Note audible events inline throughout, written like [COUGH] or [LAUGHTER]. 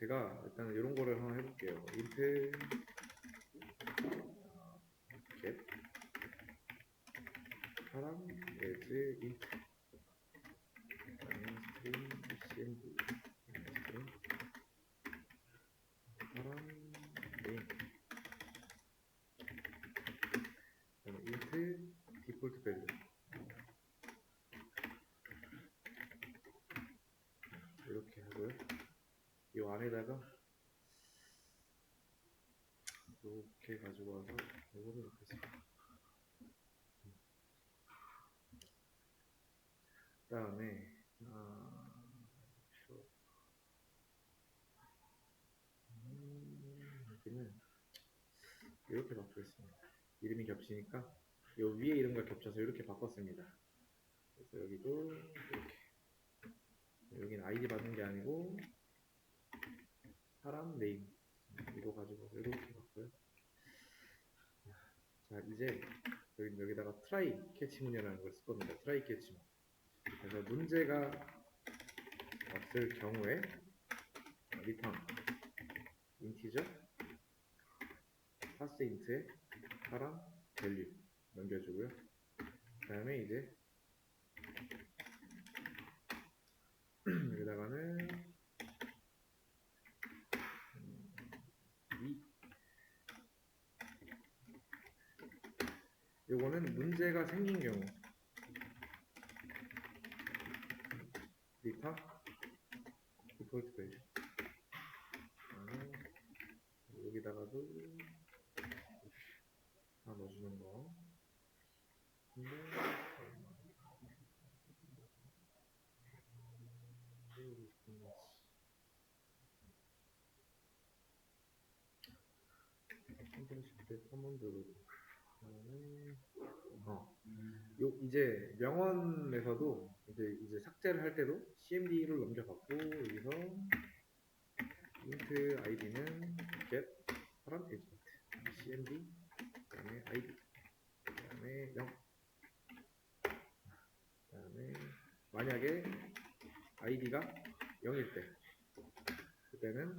제가 일단 이런 거를 한번 해볼게요. 어, get 사람 그다음에 string cmd 사람 name 그다음에 int default value 이렇게 하고요. 이 안에다가 이렇게 가지고 와서 이거를 넣겠습니다. 그 다음에 아, 쇼. 음, 여기는 이렇게 바꾸겠습니다. 이름이 겹치니까 이 위에 이름과 겹쳐서 이렇게 바꿨습니다. 그래서 여기도 이렇게 여기는 아이디 받는 게 아니고 사람 네임 이거 가지고 이렇게 바꿔요. 자 이제 여기 여기다가 트라이 캐치문이라는 걸 쓸 겁니다. 트라이 캐치문. 그래서 문제가 없을 경우에 리턴 인티저 파스 인트에 사람 밸류 넘겨주고요. 그 다음에 이제 여기다가는 음, 이 요거는 문제가 생긴 경우. 리턴 디폴트 밸류 여기다가도 다 넣어주는 거. 근데 컴프레시 때 커먼드로 그다음에 어. 요 이제 명언에서도 이제 이제 삭제를 할 때도 cmd를 넘겨갖고 여기서 int id는 get 사람 agent cmd 그다음에 id 그다음에 0 그다음에 만약에 id가 0일 때 그때는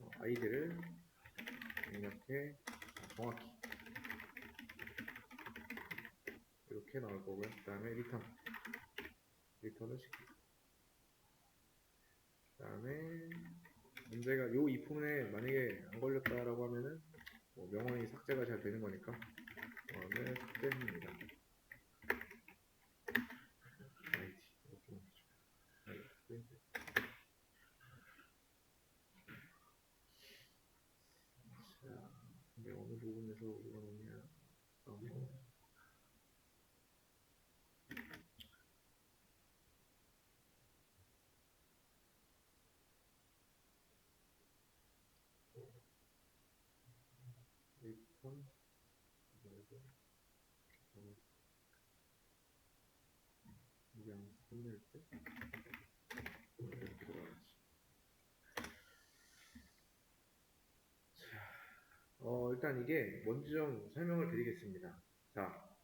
어, id를 이렇게 정확히 이렇게 나올 거고요. 그 다음에 리턴 리턴을 시킵니다. 그 다음에 문제가 요 이품에 만약에 안 걸렸다라고 하면은 뭐 명언이 삭제가 잘 되는 거니까 명언을 삭제합니다. 자, 근데 어느 부분에서 우리가 넣냐? 어, 리턴 그리고 저는 이게 안 끝낼 때. 어, 일단 이게 뭔지 좀 설명을 드리겠습니다. 자,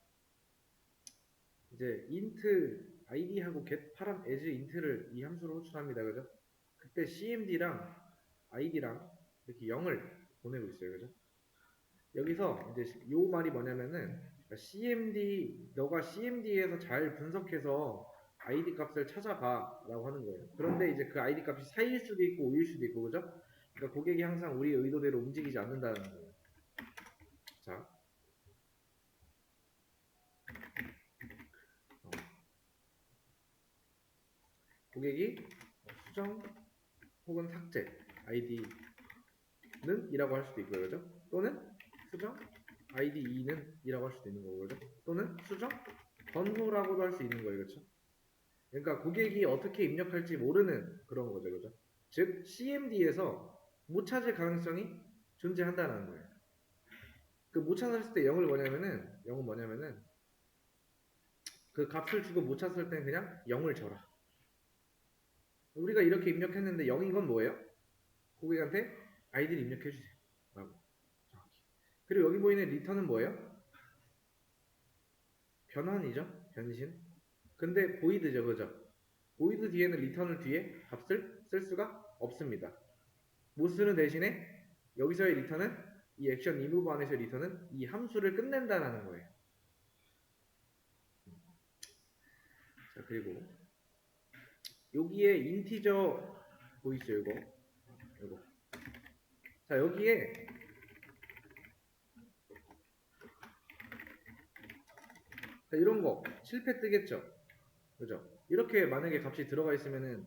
이제 int id하고 get 파람 as int를 이 함수로 호출합니다. 그죠? 그때 cmd랑 id랑 이렇게 0을 보내고 있어요. 그죠? 여기서 이제 요 말이 뭐냐면은 cmd 너가 cmd에서 잘 분석해서 id 값을 찾아봐라고 하는 거예요. 그런데 이제 그 id 값이 4일 수도 있고 5일 수도 있고 그죠? 그러니까 고객이 항상 우리 의도대로 움직이지 않는다는 거예요. 자. 어. 고객이 수정 혹은 삭제 id는 이라고 할 수도 있고요. 그죠? 또는 수정 id 2는 이라고 할 수도 있는 거고 그죠? 또는 수정 번호라고도 할 수 있는 거예요. 그렇죠? 그러니까 고객이 어떻게 입력할지 모르는 그런 거죠. 그죠? 즉 CMD에서 못 찾을 가능성이 존재한다는 거예요. 그 못 찾았을 때 0을 뭐냐면은 0은 뭐냐면은 그 값을 주고 못 찾았을 때는 그냥 0을 줘라. 우리가 이렇게 입력했는데 0인 건 뭐예요? 고객한테 아이디를 입력해 주세요. 그리고 여기 보이는 리턴은 뭐예요? 변환이죠. 변신. 근데 보이드죠. 그죠? 보이드 뒤에는 리턴을 뒤에 값을 쓸 수가 없습니다. 못 쓰는 대신에 여기서의 리턴은 이 액션 리무브 안에서의 리턴은 이 함수를 끝낸다라는 거예요. 자 그리고 여기에 인티저 보이시죠 이거 이거 자 여기에 자, 이런 거 실패 뜨겠죠 그죠 이렇게 만약에 값이 들어가 있으면은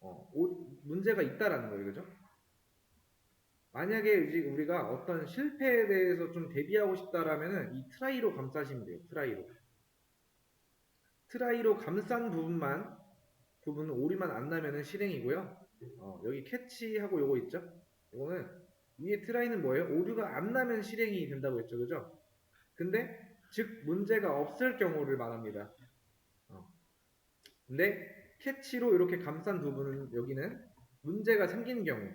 어, 오- 문제가 있다라는 거예요 그죠 만약에 이제 우리가 어떤 실패에 대해서 좀 대비하고 싶다라면은 이 트라이로 감싸시면 돼요 트라이로 트라이로 감싼 부분만 부분은 오류만 안 나면은 실행이고요. 어, 여기 캐치하고 요거 있죠? 이거는 위에 트라이는 뭐예요? 오류가 안 나면 실행이 된다고 했죠, 그죠? 근데 즉 문제가 없을 경우를 말합니다. 어. 근데 캐치로 이렇게 감싼 부분은 여기는 문제가 생긴 경우,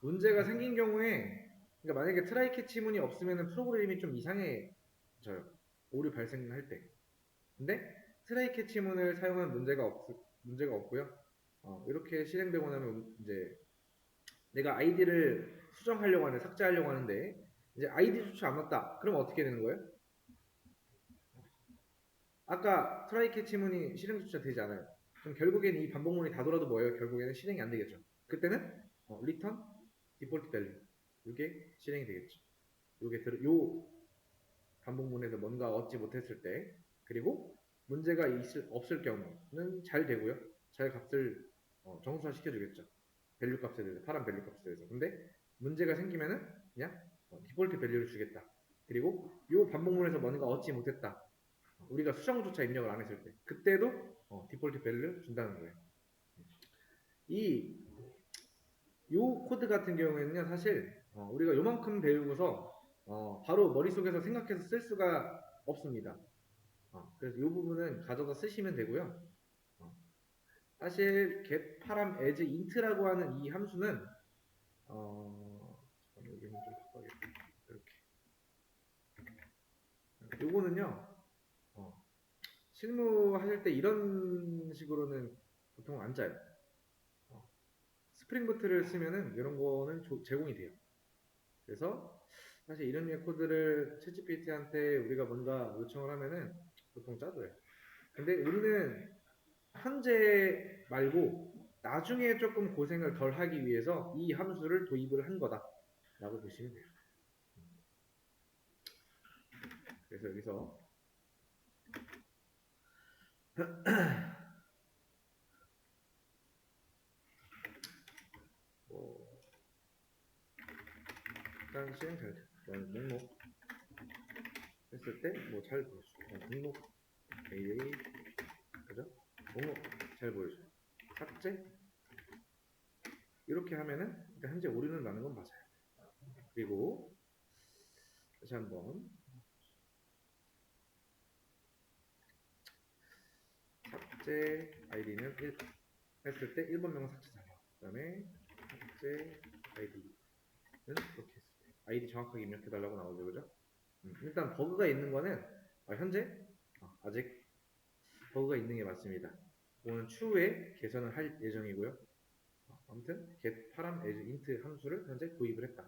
문제가 생긴 경우에 그러니까 만약에 트라이 캐치문이 없으면 프로그램이 좀 이상해져요. 오류 발생할 때. 근데 트라이 캐치문을 사용한 문제가 없 문제가 없고요. 어, 이렇게 실행되고 나면 이제 내가 아이디를 수정하려고 하는데 삭제하려고 하는데 이제 아이디 조차 안 왔다. 그럼 어떻게 되는 거예요? 아까 트라이 캐치문이 실행조차 되지 않아요. 그럼 결국에는 이 반복문이 다 돌아도 뭐예요? 결국에는 실행이 안 되겠죠. 그때는 어, return default value 이게 실행이 되겠죠. 요게 들, 요 반복문에서 뭔가 얻지 못했을 때 그리고 문제가 있을, 없을 경우는 잘 되고요. 잘 값을 어, 정수화 시켜주겠죠. 밸류 값에 대해서 파란 밸류 값에 대해서. 근데 문제가 생기면은 그냥 어, 디폴트 밸류를 주겠다. 그리고 요 반복문에서 뭔가 얻지 못했다. 우리가 수정조차 입력을 안 했을 때 그때도 어, 디폴트 밸류를 준다는 거예요. 이 요 코드 같은 경우에는요 사실 어, 우리가 요만큼 배우고서 어, 바로 머릿속에서 생각해서 쓸 수가 없습니다. 어, 그래서 이 부분은 가져다 쓰시면 되고요. 어, 사실 get param as int라고 하는 이 함수는 어, 잠깐만, 여기는 좀 바꿔야겠다. 이렇게. 요거는요. 어, 실무하실 때 이런 식으로는 보통 안 짜요. 어, 스프링부트를 쓰면은 이런 거는 조- 제공이 돼요. 그래서 사실 이런 류의 코드를 챗GPT한테 우리가 뭔가 요청을 하면은 보통 짜줘요. 근데 우리는 현재 말고 나중에 조금 고생을 덜 하기 위해서 이 함수를 도입을 한 거다 라고 보시면 돼요. 그래서 여기서 [CLEARS THROAT] 뭐 일단 실행 잘 돼. 그다음 목록 했을 때 뭐 잘 보여줘. 어, 목록 AA 그죠? 목록 잘 보여줘. 삭제 이렇게 하면은 현재 오류는 나는 건 맞아요. 그리고 다시 한번 삭제 아이디는 1 했을 때 1번 명은 삭제 잘해요. 그 다음에 삭제 아이디는 이렇게 했을 때 아이디 정확하게 입력해달라고 나오죠, 그죠? 음, 일단 버그가 있는 거는 아, 현재 어, 아직 버그가 있는 게 맞습니다. 오늘 추후에 개선을 할 예정이고요. 어, 아무튼 get param as int 함수를 현재 도입을 했다.